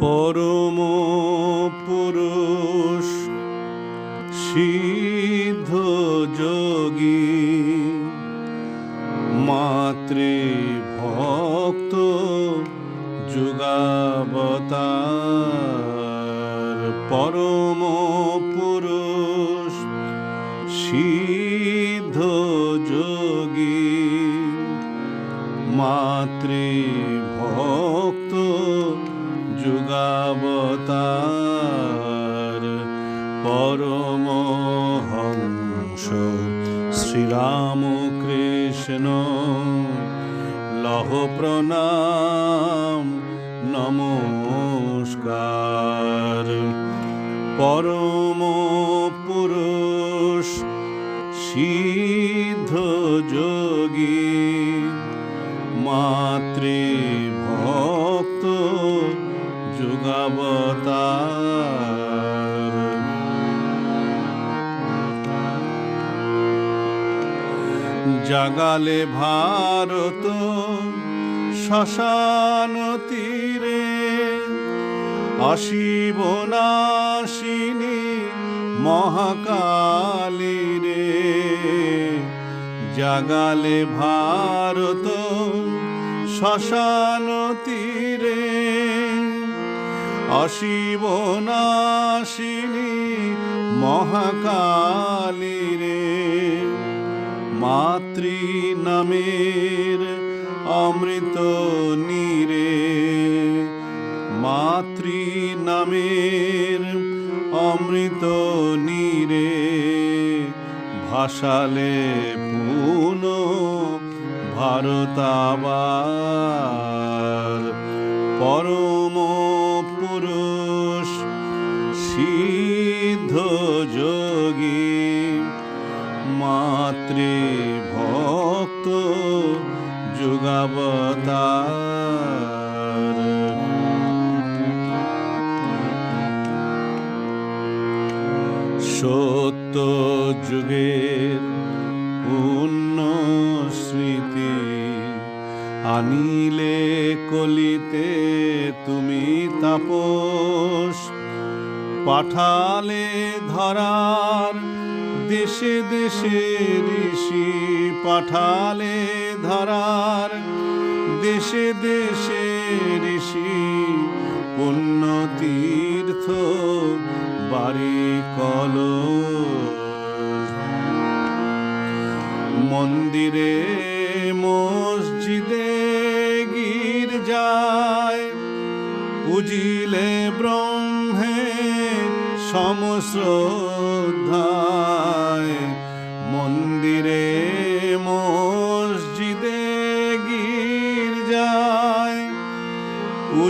পরম পুরুষ সিদ্ধ যোগী মাতৃ ভক্ত যুগাবতার পরম পুরুষ সিদ্ধ যোগী মাতৃ যুগাবতার পরমহংস শ্রীরামকৃষ্ণ লহ প্রণাম নমস্কার। পরম পুরুষ সিদ্ধ যোগী মাতৃ জাগালে ভারত শ্মশান তীরে অশিব নাশিনী মহাকালী রে। জাগালে ভারত শ্মশান তীরে অশিব নাশিনী মহাকালী রে। মাতৃ নামের অমৃত নীরে। মাতৃ নামের অমৃত নীরে। ভাসালে পুন ভারতাবার মাতৃ ভক্ত যুগাবতার। সত্য যুগের পূর্ণ স্মৃতি আনিলে কলিতে তুমি তাপস পাঠালে ধরার দেশে দেশে ঋষি পাঠালে ধরার। দেশে দেশে ঋষি পুণ্য তীর্থ বাড়ি কল। মন্দিরে মসজিদে গির যায়। পুজিলে ব্রহ্মে সমশ্রদ্ধায়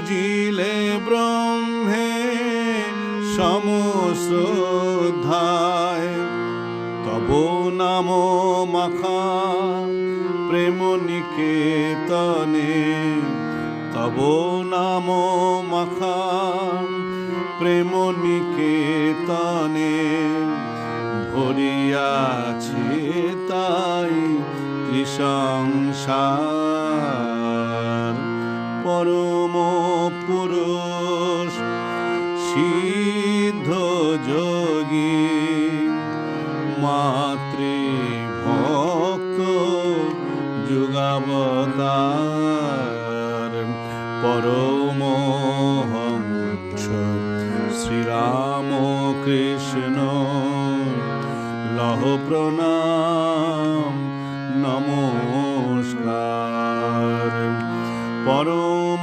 পুজিলে ব্রহ্মে সমশ্রদ্ধায়। তব নাম মাখা প্রেম নিকেতনে। তব নাম মাখা প্রেম নিকেতনে। ভরিয়াছে তাই ত্রিসংসার পরম যোগী মাতৃ ভক্ত যুগাবতার পরমহংস শ্রীরাম কৃষ্ণ লহ প্রণাম নমস্কার। পরম